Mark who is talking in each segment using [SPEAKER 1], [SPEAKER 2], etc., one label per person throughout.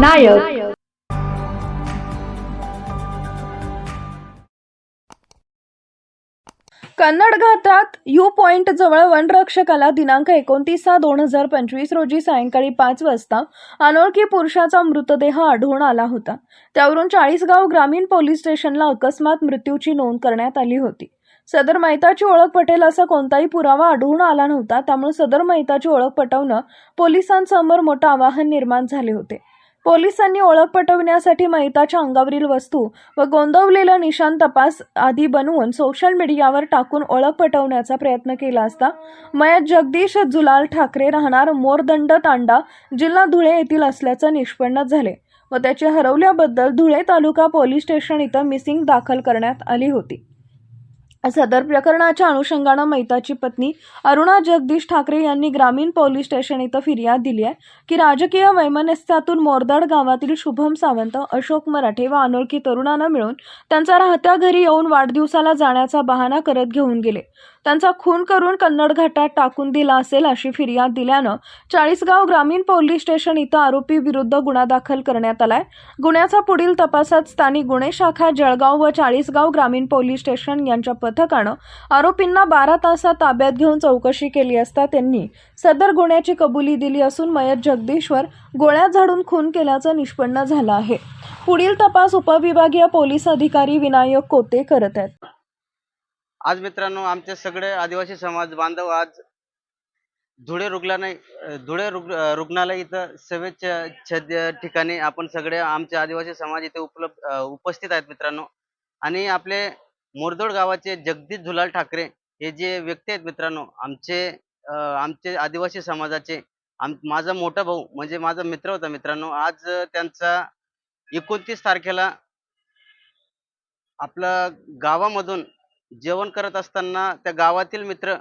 [SPEAKER 1] नायक.
[SPEAKER 2] कन्नड घाटात you point जवळ वनरक्षकाला दिनांक एकोणतीस सहा दोन हजार पंचवीस रोजी सायंकाळी पाच वाजता अनोळखी पुरुषाचा मृतदेह आढळून आला होता. त्यावरून चाळीसगाव ग्रामीण पोलीस स्टेशनला अकस्मात मृत्यूची नोंद करण्यात आली होती. सदर मैताची ओळख पटेल असा कोणताही पुरावा आढळून आला नव्हता त्यामुळे सदर मैताची ओळख पटवणं पोलिसांसमोर मोठं आवाहन निर्माण झाले होते. पोलिसांनी ओळख पटवण्यासाठी मैताच्या अंगावरील वस्तू व गोंदवलेलं निशाण तपास आधी बनवून सोशल मीडियावर टाकून ओळख पटवण्याचा प्रयत्न केला असता मयत जगदीश जुलाल ठाकरे राहणार मोरदंड तांडा जिल्हा धुळे येथील असल्याचं निष्पन्न झाले व त्याचे हरवल्याबद्दल धुळे तालुका पोलीस स्टेशन इथं मिसिंग दाखल करण्यात आली होती. सदर प्रकरणाच्या अनुषंगानं मैताची पत्नी अरुणा जगदीश ठाकरे यांनी ग्रामीण पोलीस स्टेशन इथं फिर्याद दिली आहे की राजकीय वैमनस्यातून मोरदाड गावातील शुभम सावंत अशोक मराठे व अनोळखी तरुणांना मिळून त्यांचा राहत्या घरी येऊन वाढदिवसाला जाण्याचा बहाणा करत घेऊन गेले. त्यांचा खून करून कन्नड घाटात टाकून दिला असेल अशी फिर्याद दिल्यानं चाळीसगाव ग्रामीण पोलीस स्टेशन इथं आरोपी विरुद्ध गुन्हा दाखल करण्यात आलाय. गुन्ह्याचा पुढील तपासात स्थानिक गुन्हे शाखा जळगाव व चाळीसगाव ग्रामीण पोलीस स्टेशन यांच्या पथकानं आरोपींना बारा तासात ताब्यात घेऊन चौकशी केली असता त्यांनी सदर गुन्ह्याची कबुली दिली असून मयत जगदीश्वर गोळ्या झाडून खून केल्याचं निष्पन्न झालं आहे. पुढील तपास उपविभागीय पोलीस अधिकारी विनायक कोते करत आहेत.
[SPEAKER 3] आज मित्रांनो आमचे सगळे आदिवासी समाज बांधव आज धुळे रुग्णालय धुळे रुग रुग्णालय इथं सेवेच्या ठिकाणी आपण सगळे आमचे आदिवासी समाज इथे उपलब्ध उपस्थित आहेत मित्रांनो. आणि आपले मोरदोड गावाचे जगदीश झुलाल ठाकरे हे जे व्यक्ती आहेत मित्रांनो आमचे आमचे आदिवासी समाजाचे आम माझा मोठा भाऊ म्हणजे माझा मित्र होता मित्रांनो आज त्यांचा एकोणतीस तारखेला आपलं गावामधून जेवण करत असताना त्या गावातील मित्र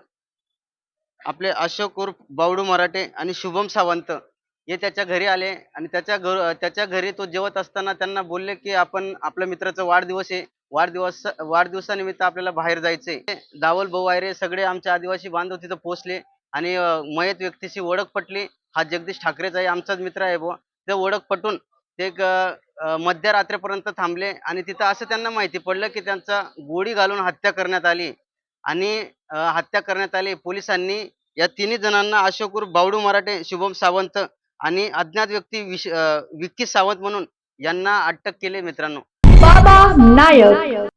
[SPEAKER 3] आपले अशोक उर्फ बावडू मराठे आणि शुभम सावंत हे त्याच्या घरी आले आणि त्याच्या घर त्याच्या घरी तो जेवत असताना त्यांना बोलले की आपण आपल्या मित्राचा वाढदिवस आहे. वाढदिवस वाढदिवसानिमित्त आपल्याला बाहेर जायचे दावल भाऊ आहे सगळे आमचे आदिवासी बांधव तिथं पोहोचले आणि मयत व्यक्तीशी ओळख पटली. हा जगदीश ठाकरेचा आहे आमचाच मित्र आहे बुवा. ते ओळख पटून ते एक मध्यरात्रीपर्यंत थांबले आणि तिथं असं त्यांना माहिती पडलं की त्यांचा गोळी घालून हत्या करण्यात आली आणि हत्या करण्यात आली. पोलिसांनी या तिन्ही जणांना अशोकूर बावडू मराठे शुभम सावंत आणि अज्ञात व्यक्ती विश विक्की सावंत म्हणून यांना अटक केली मित्रांनो.
[SPEAKER 1] बाबा नायक.